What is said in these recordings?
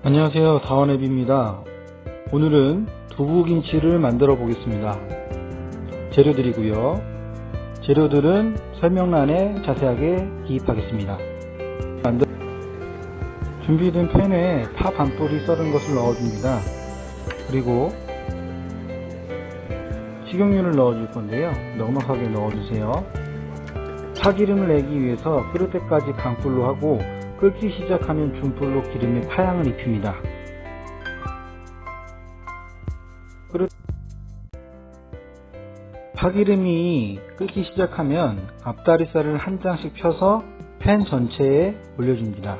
안녕하세요. 다원앱입니다. 오늘은 두부김치를 만들어 보겠습니다. 재료들이고요. 재료들은 설명란에 자세하게 기입하겠습니다. 준비된 팬에 파 반뿌리 썰은 것을 넣어줍니다. 그리고 식용유를 넣어줄 건데요. 넉넉하게 넣어주세요. 파기름을 내기 위해서 끓을 때까지 강불로 하고 끓기 시작하면 중불로 기름에 파향을 입힙니다. 끓을 파기름이 끓기 시작하면 앞다리살을 한 장씩 펴서 팬 전체에 올려줍니다.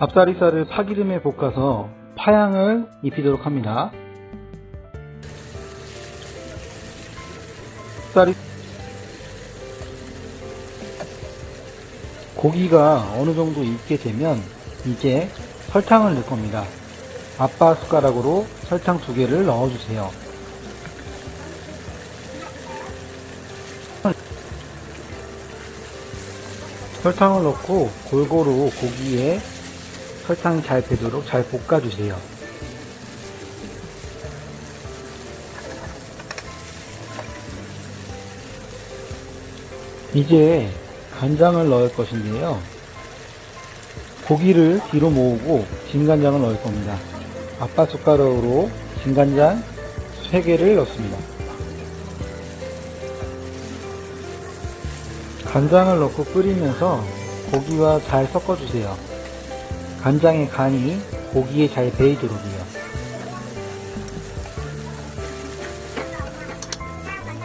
앞다리살을 파기름에 볶아서 파향을 입히도록 합니다. 쌀이 고기가 어느 정도 익게 되면 이제 설탕을 넣을 겁니다. 아빠 숟가락으로 설탕 두 개를 넣어주세요. 설탕을 넣고 골고루 고기에 설탕이 잘 배도록 잘 볶아주세요. 이제 간장을 넣을 것인데요. 고기를 뒤로 모으고 진간장을 넣을 겁니다. 아빠 숟가락으로 진간장 3개를 넣습니다. 간장을 넣고 끓이면서 고기와 잘 섞어주세요. 간장의 간이 고기에 잘 배이도록이요.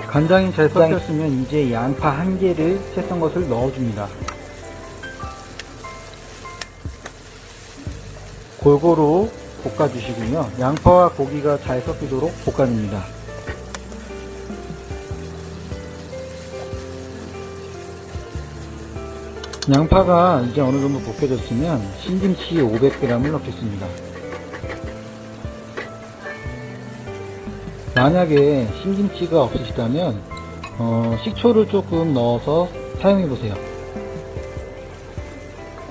간장이 잘 섞였으면 이제 양파 한 개를 채썬 것을 넣어줍니다. 골고루 볶아주시고요. 양파와 고기가 잘 섞이도록 볶아줍니다. 양파가 이제 어느 정도 볶여졌으면 신김치 500g을 넣겠습니다. 만약에 신김치가 없으시다면 어, 식초를 조금 넣어서 사용해 보세요.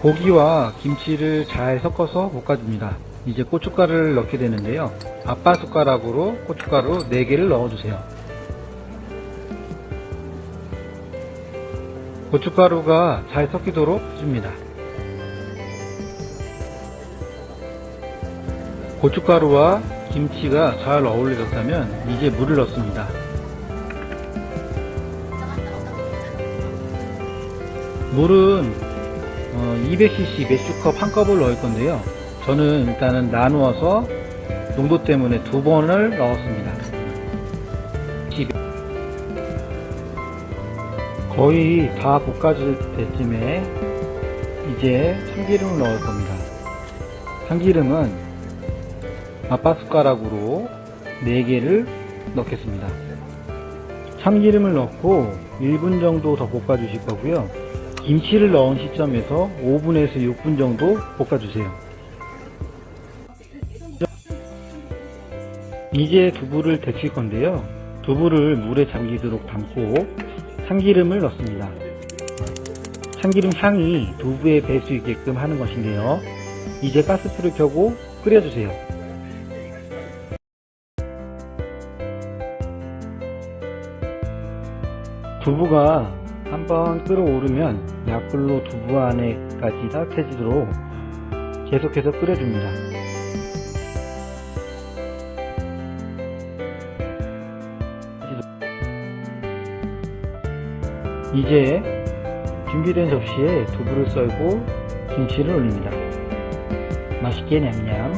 고기와 김치를 잘 섞어서 볶아줍니다. 이제 고춧가루를 넣게 되는데요. 아빠 숟가락으로 고춧가루 4개를 넣어주세요. 고춧가루가 잘 섞이도록 해줍니다. 고춧가루와 김치가 잘 어울려졌다면 이제 물을 넣습니다. 물은 200cc 맥주컵 한 컵을 넣을 건데요. 저는 일단은 나누어서 농도 때문에 두 번을 넣었습니다. 거의 다 볶아질 때쯤에 이제 참기름을 넣을 겁니다. 참기름은 아빠 숟가락으로 4개를 넣겠습니다. 참기름을 넣고 1분 정도 더 볶아주실 거고요. 김치를 넣은 시점에서 5분에서 6분 정도 볶아주세요. 이제 두부를 데칠 건데요. 두부를 물에 잠기도록 담고 참기름을 넣습니다. 참기름 향이 두부에 배 수 있게끔 하는 것인데요. 이제 가스불을 켜고 끓여주세요. 두부가 한번 끓어오르면 약불로 두부 안에까지 따뜻해지도록 계속해서 끓여줍니다. 이제 준비된 접시에 두부를 썰고 김치를 올립니다. 맛있게 냠냠.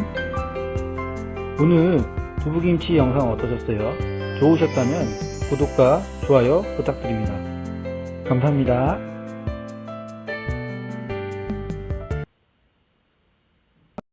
오늘 두부김치 영상 어떠셨어요? 좋으셨다면 구독과 좋아요 부탁드립니다. 감사합니다.